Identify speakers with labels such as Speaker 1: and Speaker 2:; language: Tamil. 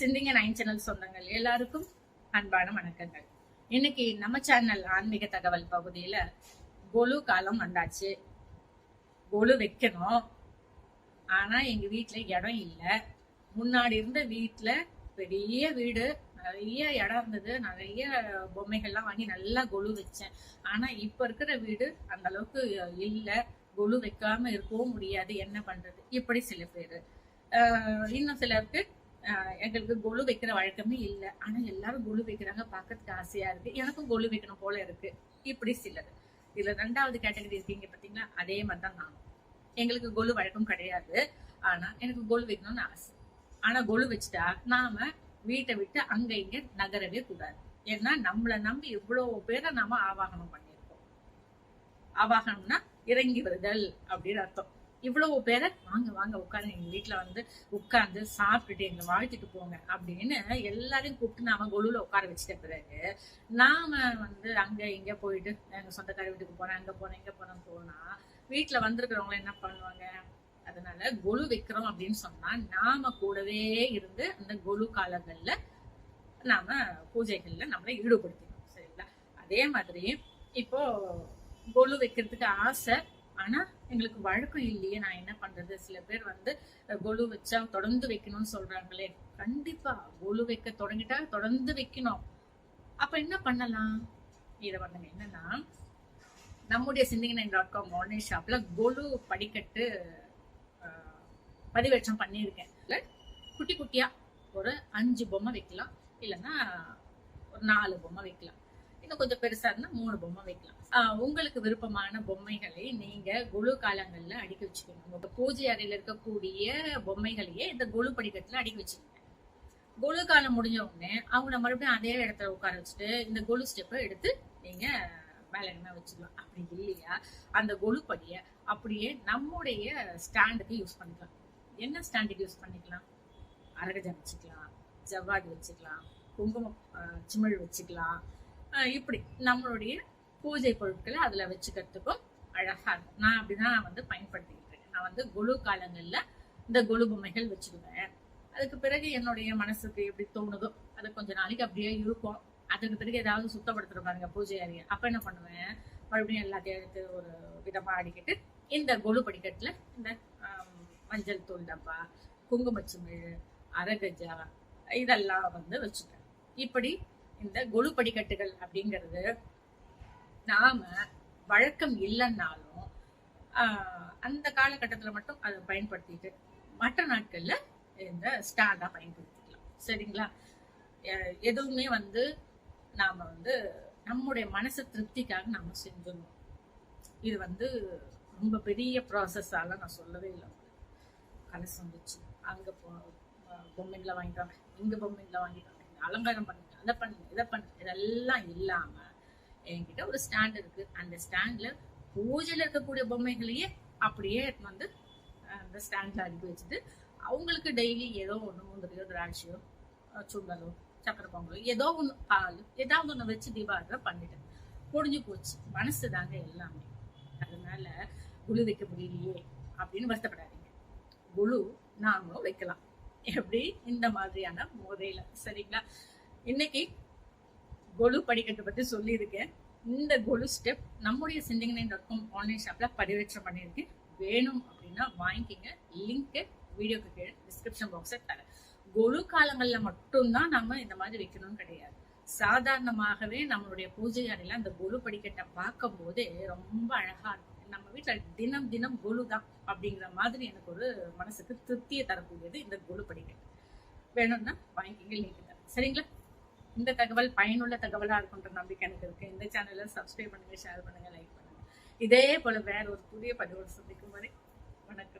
Speaker 1: சிந்திங்க நைன் சேனல் சொந்தங்கள் எல்லாருக்கும் அன்பான வணக்கங்கள் இன்னைக்கு நம்ம சேனல் ஆன்மீக தகவல் பகுதியில கொலு காலம் வந்தாச்சு கொலு வைக்கணும் ஆனா எங்க வீட்டுல இடம் இல்லை முன்னாடி இருந்த வீட்டுல பெரிய வீடு நிறைய இடம் இருந்தது நிறைய பொம்மைகள்லாம் வாங்கி நல்லா கொலு வச்சேன் ஆனா இப்ப இருக்கிற வீடு அந்த அளவுக்கு இல்லை கொலு வைக்காம இருக்கவும் முடியாது என்ன பண்றது இப்படி சில பேரு இன்னும் சிலருக்கு எங்களுக்கு கொலு வைக்கிற வழக்கமே இல்லை. ஆனா எல்லாரும் கொலு வைக்கிறாங்க பார்க்கறதுக்கு ஆசையா இருக்கு. எனக்கும் கொலு வைக்கணும் போல இருக்கு. இப்படி சிலது. இதுல ரெண்டாவது கேட்டகரி இருக்கீங்க பாத்தீங்களா அதே மாதிரி தான் நானும். எங்களுக்கு கொலு வழக்கம் கிடையாது. ஆனா எனக்கு கொலு வைக்கணும்னு ஆசை. ஆனா கொலு வச்சுட்டா நாம வீட்டை விட்டு அங்க இங்க நகரவே கூடாது. ஏன்னா நம்மளை நம்பி இவ்வளவு பேரை நாம ஆவாகனம் பண்ணியிருக்கோம். ஆவாகனம்னா இறங்கி வருதல் அப்படின்னு அர்த்தம். இவ்வளவு பேரை வாங்க வாங்க உட்காந்து எங்க வீட்டுல வந்து உட்கார்ந்து சாப்பிட்டுட்டு எங்களை வாழ்த்துட்டு போங்க அப்படின்னு எல்லாரையும் கூப்பிட்டு நாம கொலுல உட்கார வச்சிட்ட பிறகு நாம வந்து அங்க இங்க போயிட்டு எங்க சொந்தக்கார வீட்டுக்கு போனேன் அங்க போறேன் இங்க போனேன் போனா வீட்டுல வந்திருக்கிறவங்க என்ன பண்ணுவாங்க? அதனால கொலு வைக்கிறோம் அப்படின்னு சொன்னா நாம கூடவே இருந்து அந்த கொலு காலங்கள்ல நாம பூஜைகள்ல நம்மளை ஈடுபடுத்திக்கணும். சரிங்களா? அதே மாதிரி இப்போ கொலு வைக்கிறதுக்கு ஆசை ஆனா எங்களுக்கு வழக்கம் இல்லையே நான் என்ன பண்றது? சில பேர் வந்து கொலு வச்சா தொடர்ந்து வைக்கணும்னு சொல்றாங்களே. கண்டிப்பா கொலு வைக்க தொடங்கிட்டா தொடர்ந்து வைக்கணும். அப்ப என்ன பண்ணலாம்? இத பண்ணுங்க என்னன்னா நம்முடைய சிந்திங்கன் டாட் காம் ஆன்லைன் ஷாப்ல கொலு படிக்கட்டு ஆஹ், பதிவேற்றம் பண்ணியிருக்கேன். குட்டி குட்டியா ஒரு அஞ்சு பொம்மை வைக்கலாம். இல்லைன்னா ஒரு நாலு பொம்மை வைக்கலாம். இன்னும் கொஞ்சம் பெருசா இருந்தா மூணு பொம்மை வைக்கலாம். ஆஹ், உங்களுக்கு விருப்பமான பொம்மைகளை நீங்க குழு காலங்கள்ல அடுக்கி வச்சுக்கணும். உங்க பூஜை அறையில இருக்கக்கூடிய பொம்மைகளையே இந்த குழு படிக்கட்டுல அடுக்கி வச்சுக்கோங்க. குழு காலம் முடிஞ்ச உடனே அவங்கள மறுபடியும் அதே இடத்துல உட்கார வச்சுட்டு இந்த குழு ஸ்டெப்பை எடுத்து நீங்க மேல வச்சுக்கலாம். அப்படி இல்லையா? அந்த கொலு படிய அப்படியே நம்முடைய ஸ்டாண்டுக்கு யூஸ் பண்ணிக்கலாம். என்ன ஸ்டாண்டுக்கு யூஸ் பண்ணிக்கலாம்? அரகஜம் வச்சுக்கலாம் ஜவ்வாது வச்சுக்கலாம் குங்குமம் ஆஹ், சிமிழ் வச்சுக்கலாம் இப்படி நம்மளுடைய பூஜை பொருட்களை அதில் வச்சுக்கிறதுக்கும் அழகாக இருக்கும். நான் அப்படிதான் வந்து பயன்படுத்திக்கிட்டு இருக்கேன். நான் வந்து கொலு காலங்களில் இந்த கொலு பொம்மைகள் வச்சுக்குவேன் அதுக்கு பிறகு என்னுடைய மனசுக்கு எப்படி தோணுதோ அது கொஞ்ச நாளைக்கு அப்படியே இருக்கும். அதுக்கு பிறகு ஏதாவது சுத்தப்படுத்துகிற பாருங்க பூஜை அறையை. அப்போ என்ன பண்ணுவேன்? மறுபடியும் எல்லாத்தையும் எடுத்து ஒரு விதமாக அடிக்கிட்டு இந்த கொலு படிக்கட்டில் இந்த மஞ்சள் தூள் டப்பா குங்குமச்சிமிழ் அரகஜா இதெல்லாம் வந்து வச்சுப்பேன். இப்படி இந்த கொலு படிக்கட்டுகள் அப்படிங்கிறது நாம வழக்கம் இல்லைன்னாலும் அந்த காலகட்டத்தில் மட்டும் அதை பயன்படுத்திட்டு மற்ற நாட்களில் இந்த ஸ்டாண்டாக பயன்படுத்திக்கலாம். சரிங்களா? எதுவுமே வந்து நாம் வந்து நம்முடைய மனசு திருப்திக்காக நம்ம செஞ்சிடணும். இது வந்து ரொம்ப பெரிய ப்ராசஸால நான் சொல்லவே இல்லை கலசம் வந்துச்சு அங்கே போ பொம்மைங்களை வாங்கிட்டாங்க இங்கே பொம்மைங்களை வாங்கிட்டாங்க அலங்காரம் பண்ணுங்க அதை பண்ணுங்க இதை பண்ணுங்க. இதெல்லாம் இல்லாம என்கிட்ட ஒரு ஸ்டாண்ட் இருக்கு. அந்த ஸ்டாண்ட்ல பூஜையில இருக்கக்கூடிய பொம்மைகளையே அப்படியே வந்து அந்த ஸ்டாண்ட்ல அடுக்கி வச்சுட்டு அவங்களுக்கு டெய்லி ஏதோ ஒண்ணு முந்திரியோ திராட்சையோ சுண்டலோ சக்கரை பொங்கலோ ஏதோ ஒண்ணு பால் ஏதாவது ஒண்ணு வச்சு தீபாவளி பண்ணிட்டேன். முடிஞ்சு போச்சு. மனசு தாங்க எல்லாமே. அதனால குழு வைக்க முடியலையே அப்படின்னு வருத்தப்படாதீங்க. குழு நாமளும் வைக்கலாம். எப்படி? இந்த மாதிரியான முறையில சரிங்களா? இன்னைக்கு கொலு படிக்கட்டு பத்தி சொல்லியிருக்கேன். இந்த கொலு ஸ்டெப் நம்முடைய சிந்திங்கனை டாட் காம் ஆன்லைன் ஷாப்ல பதிவேற்றம் பண்ணியிருக்கேன் வேணும் அப்படின்னா வாங்கிக்கிங்க. லிங்க்கு வீடியோக்கு கீழே டிஸ்கிரிப்ஷன் பாக்ஸை தரேன். கொலு காலங்கள்ல மட்டும்தான் நம்ம இந்த மாதிரி வைக்கணும்னு கிடையாது. சாதாரணமாகவே நம்மளுடைய பூஜை அறையில் அந்த கொலு படிக்கட்டை பார்க்கும் போதே ரொம்ப அழகா இருக்கும். நம்ம வீட்டுல தினம் தினம் கொலு தான் அப்படிங்கிற மாதிரி எனக்கு ஒரு மனசுக்கு திருப்தியை தரக்கூடியது இந்த கொலு படிக்கட்டு வேணும்னா வாங்கிக்கிங்க லிங்க் தரேன். சரிங்களா? இந்த தகவல் பயனுள்ள தகவலா இருக்குன்ற நம்பிக்கை எனக்கு இருக்கு. இந்த சேனலை சப்ஸ்கிரைப் பண்ணுங்க ஷேர் பண்ணுங்க லைக் பண்ணுங்க. இதே போல வேற ஒரு புதிய பதிவோடு சந்திக்கும் வரை வணக்கம்.